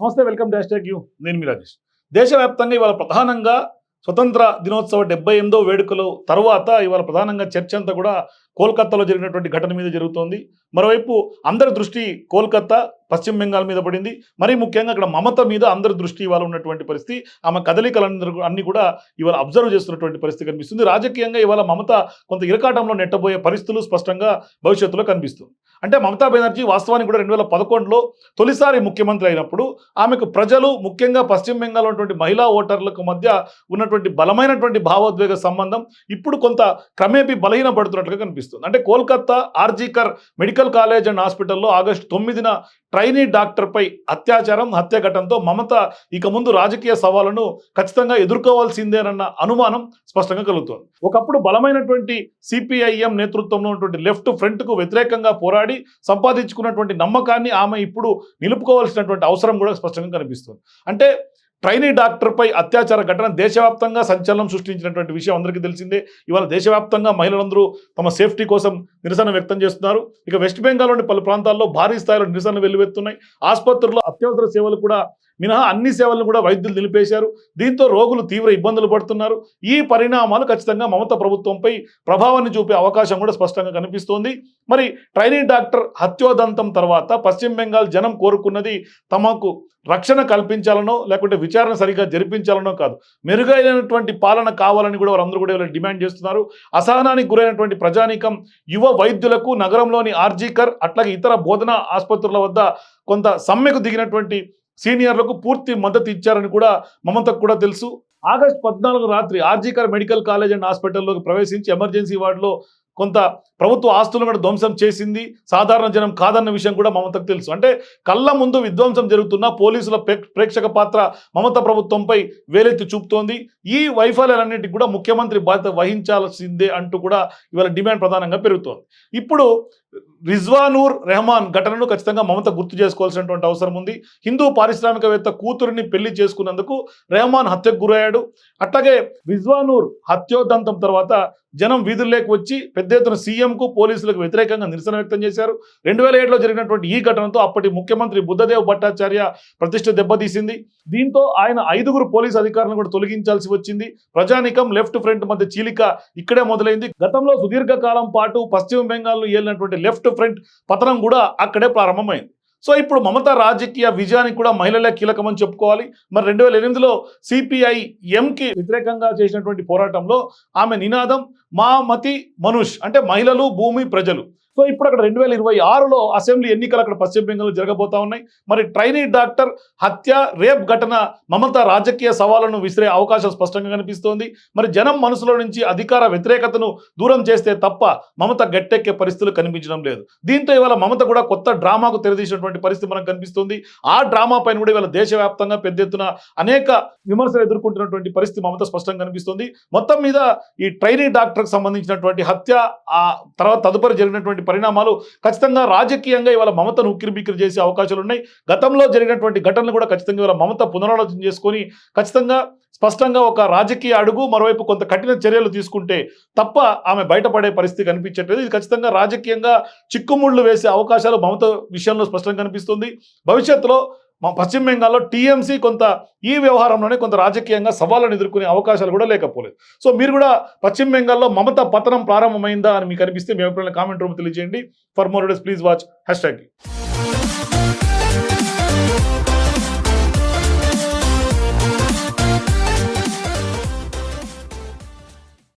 నమస్తే welcome dash tag you. నేను మీ రాజేష్. దేశవ్యాప్తంగా ఇవాళ ప్రధానంగా స్వతంత్ర దినోత్సవ డెబ్బై ఎనిమిదో వేడుకలు తర్వాత ఇవాళ ప్రధానంగా చర్చ అంతా కూడా కోల్కతాలో జరిగినటువంటి ఘటన మీద జరుగుతోంది. మరోవైపు అందరి దృష్టి కోల్కతా పశ్చిమ బెంగాల్ మీద పడింది. మరీ ముఖ్యంగా అక్కడ మమత మీద అందరి దృష్టి ఇవాళ ఉన్నటువంటి పరిస్థితి. ఆమె కదలికలందరూ అన్ని కూడా ఇవాళ అబ్జర్వ్ చేస్తున్నటువంటి పరిస్థితి కనిపిస్తుంది. రాజకీయంగా ఇవాళ మమత కొంత ఇరకాటంలో నెట్టబోయే పరిస్థితులు స్పష్టంగా భవిష్యత్తులో కనిపిస్తుంది. అంటే మమతా బెనర్జీ వాస్తవానికి కూడా రెండు వేల పదకొండులో తొలిసారి ముఖ్యమంత్రి అయినప్పుడు ఆమెకు ప్రజలు ముఖ్యంగా పశ్చిమ బెంగాల్ ఉన్నటువంటి మహిళా ఓటర్లకు మధ్య ఉన్నటువంటి బలమైనటువంటి భావోద్వేగ సంబంధం ఇప్పుడు కొంత క్రమేపీ బలహీనపడుతున్నట్లుగా కనిపిస్తుంది. అంటే Kolkata RG Kar medical college and హాస్పిటల్లో ఆగస్టు తొమ్మిదిన ట్రైనీ డాక్టర్పై అత్యాచారం హత్య ఘటనతో మమత ఇక ముందు రాజకీయ సవాళ్ళను ఖచ్చితంగా ఎదుర్కోవాల్సిందేనన్న అనుమానం స్పష్టంగా కలుగుతోంది. ఒకప్పుడు బలమైనటువంటి సిపిఐఎం నేతృత్వంలో ఉన్నటువంటి లెఫ్ట్ ఫ్రంట్కు వ్యతిరేకంగా పోరాడి సంపాదించుకున్నటువంటి నమ్మకాన్ని ఆమె ఇప్పుడు నిలుపుకోవాల్సినటువంటి అవసరం కూడా స్పష్టంగా కనిపిస్తుంది. అంటే ట్రైనీ డాక్టర్పై అత్యాచార ఘటన దేశవ్యాప్తంగా సంచలనం సృష్టించినటువంటి విషయం అందరికీ తెలిసిందే. ఇవాళ దేశవ్యాప్తంగా మహిళలందరూ తమ సేఫ్టీ కోసం నిరసన వ్యక్తం చేస్తున్నారు. ఇక వెస్ట్ బెంగాల్లోని పలు ప్రాంతాల్లో భారీ స్థాయిలో నిరసనలు వెల్లువెత్తున్నాయి. ఆసుపత్రుల్లో అత్యవసర సేవలు కూడా మినహా అన్ని సేవలను కూడా వైద్యులు నిలిపేశారు. దీంతో రోగులు తీవ్ర ఇబ్బందులు పడుతున్నారు. ఈ పరిణామాలు ఖచ్చితంగా మమత ప్రభుత్వంపై ప్రభావాన్ని చూపే అవకాశం కూడా స్పష్టంగా కనిపిస్తోంది. మరి ట్రైనింగ్ డాక్టర్ హత్యోదంతం తర్వాత పశ్చిమ బెంగాల్ జనం కోరుకున్నది తమకు రక్షణ కల్పించాలనో లేకుంటే విచారణ సరిగ్గా జరిపించాలనో కాదు. మెరుగైనటువంటి పాలన కావాలని కూడా వారందరూ కూడా ఇలా డిమాండ్ చేస్తున్నారు. అసహనానికి గురైనటువంటి ప్రజానీకం యువ వైద్యులకు నగరంలోని ఆర్జీకర్ అట్లాగే ఇతర బోధనా ఆసుపత్రుల వద్ద కొంత సమ్మెకు దిగినటువంటి సీనియర్లకు పూర్తి మద్దతు ఇచ్చారని కూడా మమతకు కూడా తెలుసు. ఆగస్టు పద్నాలుగు రాత్రి ఆర్జీకర్ మెడికల్ కాలేజ్ అండ్ హాస్పిటల్లోకి ప్రవేశించి ఎమర్జెన్సీ వార్డులో కొంత ప్రభుత్వ ఆస్తులను కూడా ధ్వంసం చేసింది. సాధారణ జనం కాదన్న విషయం కూడా మమతకు తెలుసు. అంటే కళ్ళ ముందు విధ్వంసం జరుగుతున్న పోలీసుల ప్రేక్షక పాత్ర మమత ప్రభుత్వంపై వేలెత్తి చూపుతోంది. ఈ వైఫల్యాలన్నింటికి కూడా ముఖ్యమంత్రి బాధ్యత వహించాల్సిందే అంటూ కూడా ఇవాళ డిమాండ్ ప్రధానంగా పెరుగుతోంది. ఇప్పుడు రిజ్వానూర్ రెహమాన్ ఘటనను ఖచ్చితంగా మమత గుర్తు చేసుకోవాల్సినటువంటి అవసరం ఉంది. హిందూ పారిశ్రామికవేత్త కూతురిని పెళ్ళి చేసుకున్నందుకు రెహమాన్ హత్యకు గురయ్యాడు. అట్లాగే రిజ్వానూర్ హత్యోదంతం తర్వాత జనం వీధుల్లోకి వచ్చి పెద్ద ఎత్తున సీఎంకు పోలీసులకు వ్యతిరేకంగా నిరసన వ్యక్తం చేశారు. రెండు వేల ఏడులో జరిగినటువంటి ఈ ఘటనతో అప్పటి ముఖ్యమంత్రి బుద్ధదేవ్ భట్టాచార్య ప్రతిష్ట దెబ్బతీసింది. దీంతో ఆయన ఐదుగురు పోలీసు అధికారులను కూడా తొలగించాల్సి వచ్చింది. ప్రజానికం లెఫ్ట్ ఫ్రంట్ మధ్య చీలిక ఇక్కడే మొదలైంది. గతంలో సుదీర్ఘకాలం పాటు పశ్చిమ బెంగాల్లో ఏలినటువంటి లెఫ్ట్ ఫ్రంట్ పతనం కూడా అక్కడే ప్రారంభమైంది. సో ఇప్పుడు మమతా రాజకీయ విజయానికి కూడా మహిళలే కీలకమని చెప్పుకోవాలి. మరి రెండు వేల ఎనిమిదిలో సిపిఐ ఎంకి వ్యతిరేకంగా చేసినటువంటి పోరాటంలో ఆమె నినాదం మా మతి మనుష్ అంటే మహిళలు భూమి ప్రజలు. సో ఇప్పుడు అక్కడ రెండు వేల ఇరవై ఆరులో అసెంబ్లీ ఎన్నికలు అక్కడ పశ్చిమ బెంగాల్లో జరగబోతా ఉన్నాయి. మరి ట్రైనీ డాక్టర్ హత్య రేప్ ఘటన మమత రాజకీయ సవాళ్ళను విసిరే అవకాశం స్పష్టంగా కనిపిస్తోంది. మరి జనం మనసులో నుంచి అధికార వ్యతిరేకతను దూరం చేస్తే తప్ప మమత గట్టెక్కే పరిస్థితులు కనిపించడం లేదు. దీంతో ఇవాళ మమత కూడా కొత్త డ్రామాకు తెరదీసినటువంటి పరిస్థితి మనకు కనిపిస్తుంది. ఆ డ్రామా పైన కూడా ఇవాళ దేశవ్యాప్తంగా పెద్ద ఎత్తున అనేక విమర్శలు ఎదుర్కొంటున్నటువంటి పరిస్థితి మమత స్పష్టంగా కనిపిస్తుంది. మొత్తం మీద ఈ ట్రైనీ డాక్టర్కి సంబంధించినటువంటి హత్య ఆ తర్వాత తదుపరి జరిగినటువంటి పరిణామాలు ఖచ్చితంగా రాజకీయంగా ఇవాళ మమతను ఉక్కిరిబిక్కిరి చేసే అవకాశాలు ఉన్నాయి. గతంలో జరిగినటువంటి ఘటనలు కూడా ఖచ్చితంగా ఇవాళ మమత పునరాలోచన చేసుకొని ఖచ్చితంగా స్పష్టంగా ఒక రాజకీయ అడుగు మరోవైపు కొంత కఠిన చర్యలు తీసుకుంటే తప్ప ఆమె బయటపడే పరిస్థితి కనిపించట్లేదు. ఇది ఖచ్చితంగా రాజకీయంగా చిక్కుముళ్ళు వేసే అవకాశాలు మమత విషయంలో స్పష్టంగా కనిపిస్తుంది. భవిష్యత్తులో మా పశ్చిమ బెంగాల్లో టీఎంసీ కొంత ఈ వ్యవహారంలోనే కొంత రాజకీయంగా సవాళ్ళను ఎదుర్కొనే అవకాశాలు కూడా లేకపోలేదు. సో మీరు కూడా పశ్చిమ బెంగాల్లో మమత పతనం ప్రారంభమైందా అని మీకు అనిపిస్తే మీ అభిప్రాయాలు కామెంట్ రూమ్ తెలియజేయండి. For more days please watch hashtag.